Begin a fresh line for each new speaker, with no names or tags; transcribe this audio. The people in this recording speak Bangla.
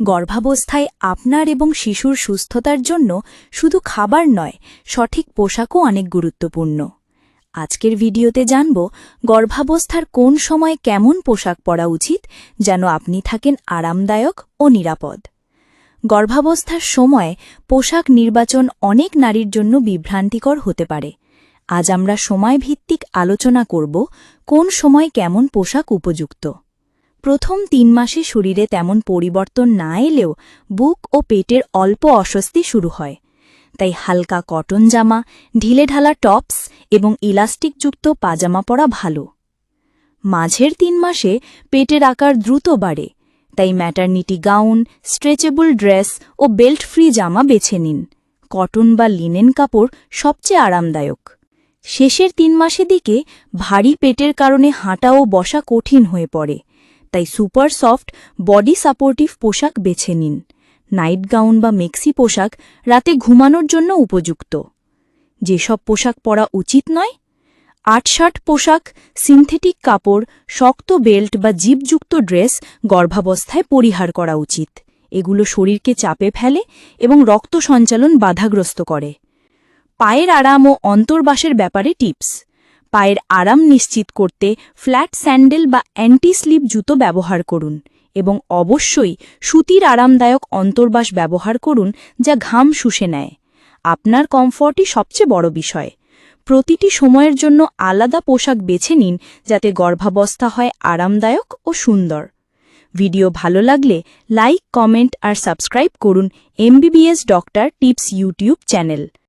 গর্ভাবস্থায় আপনার এবং শিশুর সুস্থতার জন্য শুধু খাবার নয়, সঠিক পোশাকও অনেক গুরুত্বপূর্ণ। আজকের ভিডিওতে জানব গর্ভাবস্থার কোন সময় কেমন পোশাক পরা উচিত যেন আপনি থাকেন আরামদায়ক ও নিরাপদ। গর্ভাবস্থার সময় পোশাক নির্বাচন অনেক নারীর জন্য বিভ্রান্তিকর হতে পারে। আজ আমরা সময়ভিত্তিক আলোচনা করব কোন সময় কেমন পোশাক উপযুক্ত। প্রথম তিন মাসে শরীরে তেমন পরিবর্তন না এলেও বুক ও পেটের অল্প অস্বস্তি শুরু হয়। তাই হালকা কটন জামা ঢিলেঢালা টপস এবং ইলাস্টিকযুক্ত পাজামা পরা ভালো। মাঝের তিন মাসে পেটের আকার দ্রুত বাড়ে, তাই ম্যাটারনিটি গাউন স্ট্রেচেবল ড্রেস ও বেল্ট ফ্রি জামা বেছে নিন। কটন বা লিনেন কাপড় সবচেয়ে আরামদায়ক। শেষের তিন মাসে দিকে ভারী পেটের কারণে হাঁটা ও বসা কঠিন হয়ে পড়ে। তাই সুপার সফট, বডি সাপোর্টিভ পোশাক বেছে নিন। নাইট গাউন বা মেক্সি পোশাক রাতে ঘুমানোর জন্য উপযুক্ত। যেসব পোশাক পরা উচিত নয়, আটশাট পোশাক, সিনথেটিক কাপড়, শক্ত বেল্ট বা জিপযুক্ত ড্রেস গর্ভাবস্থায় পরিহার করা উচিত। এগুলো শরীরকে চাপে ফেলে এবং রক্ত সঞ্চালন বাধাগ্রস্ত করে। পায়ের আরাম ও অন্তর্বাসের ব্যাপারে টিপস। পায়ের আরাম নিশ্চিত করতে ফ্ল্যাট স্যান্ডেল বা অ্যান্টি স্লিপ জুতো ব্যবহার করুন এবং অবশ্যই সুতির আরামদায়ক অন্তর্বাস ব্যবহার করুন যা ঘাম শুষে নেয়। আপনার কমফর্টই সবচেয়ে বড় বিষয়। প্রতিটি সময়ের জন্য আলাদা পোশাক বেছে নিন যাতে গর্ভাবস্থা হয় আরামদায়ক ও সুন্দর। ভিডিও ভালো লাগলে লাইক, কমেন্ট আর সাবস্ক্রাইব করুন MBBS doctor tips YouTube channel.